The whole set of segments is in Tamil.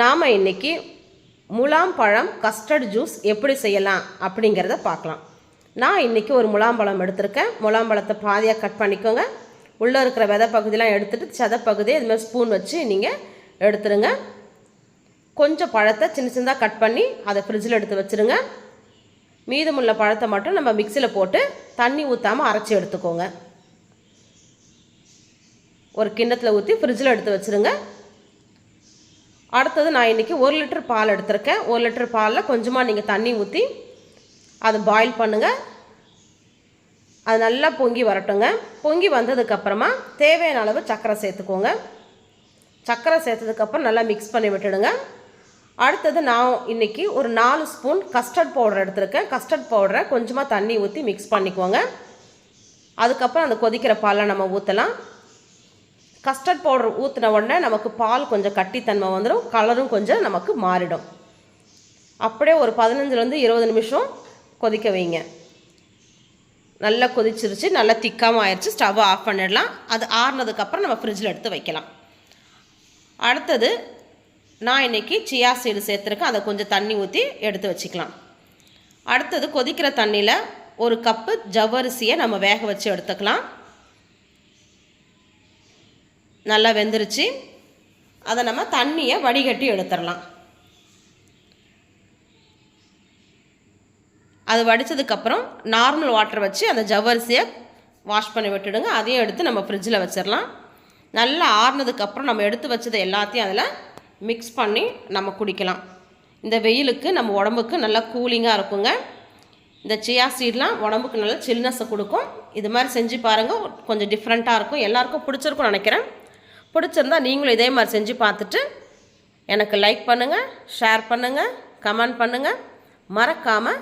நாம் இன்னைக்கு முலாம் பழம் கஸ்டர்ட் ஜூஸ் எப்படி செய்யலாம் அப்படிங்கிறத பார்க்கலாம். நான் இன்றைக்கி ஒரு முலாம்பழம் எடுத்திருக்கேன். முலாம்பழத்தை பாதியாக கட் பண்ணிக்கோங்க. உள்ளே இருக்கிற விதை பகுதியெலாம் எடுத்துகிட்டு சதப்பகுதியை இது இதுமாதிரி ஸ்பூன் வச்சு நீங்கள் எடுத்துருங்க. கொஞ்சம் பழத்தை சின்ன சின்னதாக கட் பண்ணி அதை ஃப்ரிட்ஜில் எடுத்து வச்சுருங்க. மீதமுள்ள பழத்தை மட்டும் நம்ம மிக்சியில் போட்டு தண்ணி ஊற்றாமல் அரைச்சி எடுத்துக்கோங்க. ஒரு கிண்ணத்தில் ஊற்றி ஃப்ரிட்ஜில் எடுத்து வச்சுருங்க. அடுத்தது நான் இன்றைக்கி ஒரு லிட்டர் பால் எடுத்திருக்கேன். ஒரு லிட்டர் பாலில் கொஞ்சமாக நீங்கள் தண்ணி ஊற்றி அதை பாயில் பண்ணுங்கள் அது நல்லா பொங்கி வரட்டுங்க. பொங்கி வந்ததுக்கப்புறமா தேவையான அளவு சர்க்கரை சேர்த்துக்கோங்க. சர்க்கரை சேர்த்ததுக்கப்புறம் நல்லா மிக்ஸ் பண்ணி விட்டுடுங்க. அடுத்தது நான் இன்றைக்கி ஒரு நாலு ஸ்பூன் கஸ்டர்ட் பவுடர் எடுத்திருக்கேன். கஸ்டர்ட் பவுடரை கொஞ்சமாக தண்ணி ஊற்றி மிக்ஸ் பண்ணிக்கோங்க. அதுக்கப்புறம் அந்த கொதிக்கிற பாலை நம்ம ஊற்றலாம் கஸ்டர்ட் பவுடர் ஊற்றின உடனே நமக்கு பால் கொஞ்சம் கட்டித்தன்மை வந்துடும் கலரும் கொஞ்சம் நமக்கு மாறிடும். அப்படியே ஒரு பதினஞ்சுலேருந்து இருபது நிமிஷம் கொதிக்க வைங்க. நல்லா கொதிச்சிருச்சு நல்லா திக்காமல் ஆயிடுச்சு ஸ்டவ் ஆஃப் பண்ணிடலாம். அது ஆறுனதுக்கப்புறம் நம்ம ஃப்ரிட்ஜில் எடுத்து வைக்கலாம். அடுத்தது நான் இன்றைக்கி சியா சீடு சேர்த்துருக்கேன். அதை கொஞ்சம் தண்ணி ஊற்றி எடுத்து வச்சுக்கலாம். அடுத்தது கொதிக்கிற தண்ணியில் ஒரு கப்பு ஜவ்வரிசியை நம்ம வேக வச்சு எடுத்துக்கலாம். நல்லா வெந்துருச்சு. அதை நம்ம தண்ணியை வடிகட்டி எடுத்துடலாம். அது வடித்ததுக்கப்புறம் நார்மல் வாட்டர் வச்சு அந்த ஜவ்வரிசியை வாஷ் பண்ணி விட்டுடுங்க. அதையும் எடுத்து நம்ம ஃப்ரிட்ஜில் வச்சிடலாம். நல்லா ஆறுனதுக்கப்புறம் நம்ம எடுத்து வச்சதை எல்லாத்தையும் அதில் மிக்ஸ் பண்ணி நம்ம குடிக்கலாம். இந்த வெயிலுக்கு நம்ம உடம்புக்கு நல்லா கூலிங்காக இருக்குங்க. இந்த சியா சீட்லாம் உடம்புக்கு நல்லா சில்னஸை கொடுக்கும். இது மாதிரி செஞ்சு பாருங்கள் கொஞ்சம் டிஃப்ரெண்ட்டாக இருக்கும். எல்லாருக்கும் பிடிச்சிருக்கும்னு நினைக்கிறேன். பிடிச்சிருந்தா நீங்களும் இதே மாதிரி செஞ்சு பார்த்துட்டு எனக்கு லைக் பண்ணுங்கள் ஷேர் பண்ணுங்கள் கமெண்ட் பண்ணுங்கள் மறக்காமல்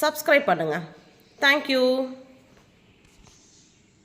சப்ஸ்கிரைப் பண்ணுங்கள் தேங்க்யூ